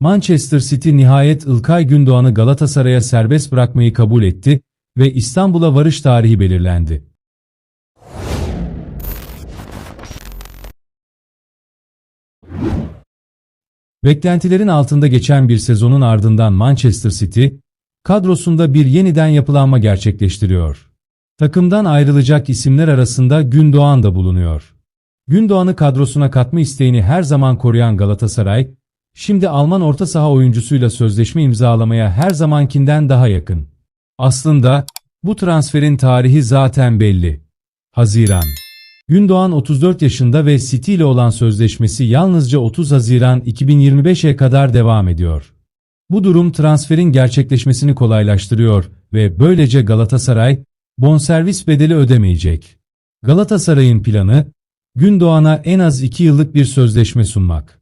Manchester City nihayet İlkay Gündoğan'ı Galatasaray'a serbest bırakmayı kabul etti ve İstanbul'a varış tarihi belirlendi. Beklentilerin altında geçen bir sezonun ardından Manchester City, kadrosunda bir yeniden yapılanma gerçekleştiriyor. Takımdan ayrılacak isimler arasında Gündoğan da bulunuyor. Gündoğan'ı kadrosuna katma isteğini her zaman koruyan Galatasaray, şimdi Alman orta saha oyuncusuyla sözleşme imzalamaya her zamankinden daha yakın. Aslında bu transferin tarihi zaten belli. Haziran. Gündoğan 34 yaşında ve City ile olan sözleşmesi yalnızca 30 Haziran 2025'e kadar devam ediyor. Bu durum transferin gerçekleşmesini kolaylaştırıyor ve böylece Galatasaray bonservis bedeli ödemeyecek. Galatasaray'ın planı Gündoğan'a en az 2 yıllık bir sözleşme sunmak.